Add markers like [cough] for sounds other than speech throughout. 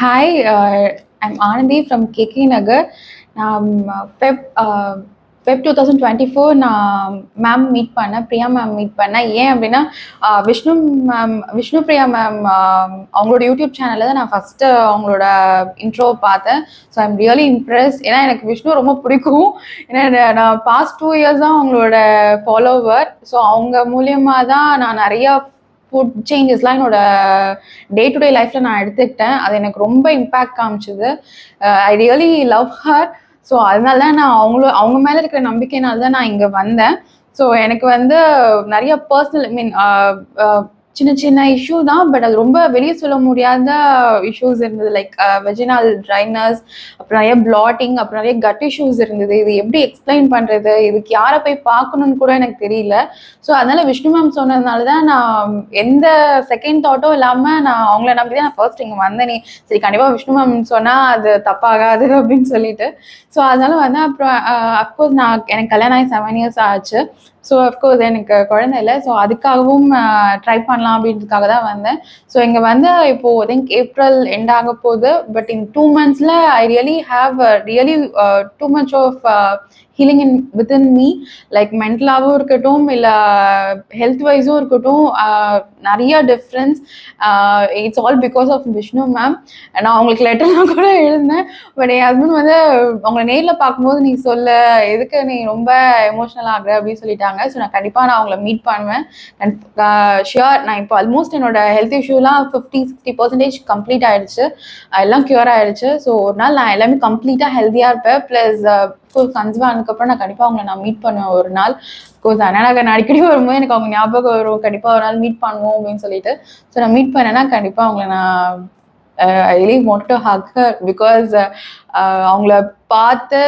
Hi I'm Anandhi from KK Nagar நான் Feb Feb two thousand twenty four நான் ma'am meet பண்ணேன் Priya ma'am meet பண்ணேன். ஏன் அப்படின்னா uh, Vishnu ma'am Vishnu Priya ma'am um, அவங்களோட யூடியூப் சேனலில் தான் நான் ஃபஸ்ட்டு uh, அவங்களோட இன்ட்ரோ பார்த்தேன். ஸோ ஐம் ரியலி இம்ப்ரெஸ் ஏன்னா எனக்கு விஷ்ணு ரொம்ப பிடிக்கும். ஏன்னா நான் பாஸ்ட் டூ இயர்ஸ் தான் அவங்களோட ஃபாலோவர் ஸோ அவங்க மூலியமாக தான் நான் நிறையா ஃபுட் சேஞ்சஸ்லாம் என்னோட டே டு டே லைஃப்பில் நான் எடுத்துக்கிட்டேன். அது எனக்கு ரொம்ப இம்பேக்ட் காமிச்சது. I really love her so அதனால தான் நான் அவங்களும் அவங்க மேலே இருக்கிற நம்பிக்கையினால தான் நான் இங்கே வந்தேன். ஸோ எனக்கு வந்து நிறைய பர்சனல் ஐ மீன் சின்ன சின்ன இஷ்யூ தான் பட் அது ரொம்ப வெளியே சொல்ல முடியாத இஷ்யூஸ் இருந்தது. லைக் வெஜினால் ட்ரைனஸ் அப்புறம் நிறைய பிளாட்டிங் அப்புறம் நிறைய கட் இஷ்யூஸ் இருந்தது. இது எப்படி எக்ஸ்பிளைன் பண்ணுறது இதுக்கு யாரை போய் பார்க்கணும்னு கூட எனக்கு தெரியல. ஸோ அதனால விஷ்ணு மேம் சொன்னதுனால தான் நான் எந்த செகண்ட் தாட்டும் இல்லாமல் நான் அவங்கள நம்பி தான் நான் ஃபர்ஸ்ட் இங்கே வந்தேனே. சரி கண்டிப்பாக விஷ்ணு மேம் சொன்னால் அது தப்பாகாது [laughs] அப்படின்னு சொல்லிட்டு. ஸோ அதனால வந்து அப்புறம் uh, அஃப்கோர்ஸ் நான் எனக்கு கல்யாணம் ஆகி செவன் இயர்ஸ் ஆச்சு. ஸோ அஃப்கோர்ஸ் எனக்கு குழந்தை இல்லை. ஸோ அதுக்காகவும் uh, ட்ரை பண்ணலாம் அப்படின்றதுக்காக தான் வந்தேன். ஸோ இங்கே வந்து இப்போ திங்க் ஏப்ரல் எண்ட் ஆக போகுது. But in two மந்த்ஸில் I really have really too much of healing in within me like மென்டலாகவும் இருக்கட்டும் இல்லை ஹெல்த் வைஸும் இருக்கட்டும் uh, நிறைய difference it's all because of Vishnu ma'am நான் அவங்களுக்கு லெட்டர்லாம் கூட எழுந்தேன் பட் என் ஹஸ்பண்ட் வந்து அவங்களை நேரில் பார்க்கும்போது நீ சொல்ல எதுக்கு நீ ரொம்ப எமோஷனல் ஆகுற அப்படின்னு சொல்லிட்டாங்க. ஸோ நான் கண்டிப்பாக நான் அவங்கள மீட் பண்ணுவேன். அண்ட் ஷியோர் uh, நான் இப்போ ஆல்மோஸ்ட் என்னோட ஹெல்த் இஷ்யூலாம் ஃபிஃப்டி சிக்ஸ்டி பர்சன்டேஜ் கம்ப்ளீட் ஆயிடுச்சு. எல்லாம் க்யூர் ஆயிடுச்சு. ஸோ ஒரு நாள் நான் எல்லாமே கம்ப்ளீட்டாக ஹெல்த்தியாக இருப்பேன். ப்ளஸ் ஃபுல் கன்சீவ் ஆனதுக்கப்புறம் நான் கண்டிப்பாக அவங்களை நான் மீட் பண்ணுவேன் ஒரு நாள். கோர்ஸ் நான் அடிக்கடி வரும்போது எனக்கு அவங்க ஞாபகம் வரும். கண்டிப்பாக ஒரு நாள் மீட் பண்ணுவோம் அப்படின்னு சொல்லிட்டு. ஸோ நான் மீட் பண்ணேன்னா கண்டிப்பாக அவங்கள நான் I leave mode to hug because அவங்கள பார்த்து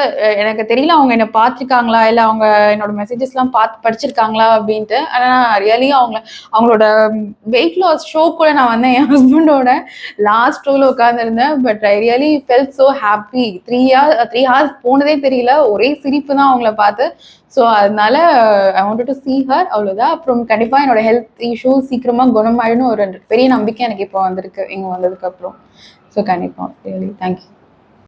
எனக்கு தெரியல அவங்க என்னை பார்த்துருக்காங்களா இல்லை அவங்க என்னோட மெசேஜஸ்லாம் பார்த்து படிச்சிருக்காங்களா அப்படின்ட்டு. ஆனால் ரியலி அவங்க அவங்களோட வெயிட் லாஸ் ஷோ கூட நான் வந்தேன். என் ஹஸ்பண்டோட லாஸ்ட் ஷோவில் உட்காந்துருந்தேன் but I really felt so happy three hours three hours போனதே தெரியல. ஒரே சிரிப்பு தான் அவங்கள பார்த்து. ஸோ அதனால I want to see her அவ்வளோதான் அப்புறம் கண்டிப்பாக என்னோட ஹெல்த் இஷ்யூ சீக்கிரமாக குணமாயிடும் ஒரு பெரிய நம்பிக்கை எனக்கு இப்போ வந்திருக்கு. இங்கே வந்ததுக்கப்புறம் ஸோ கண்டிப்பாக ரியலி தேங்க்யூ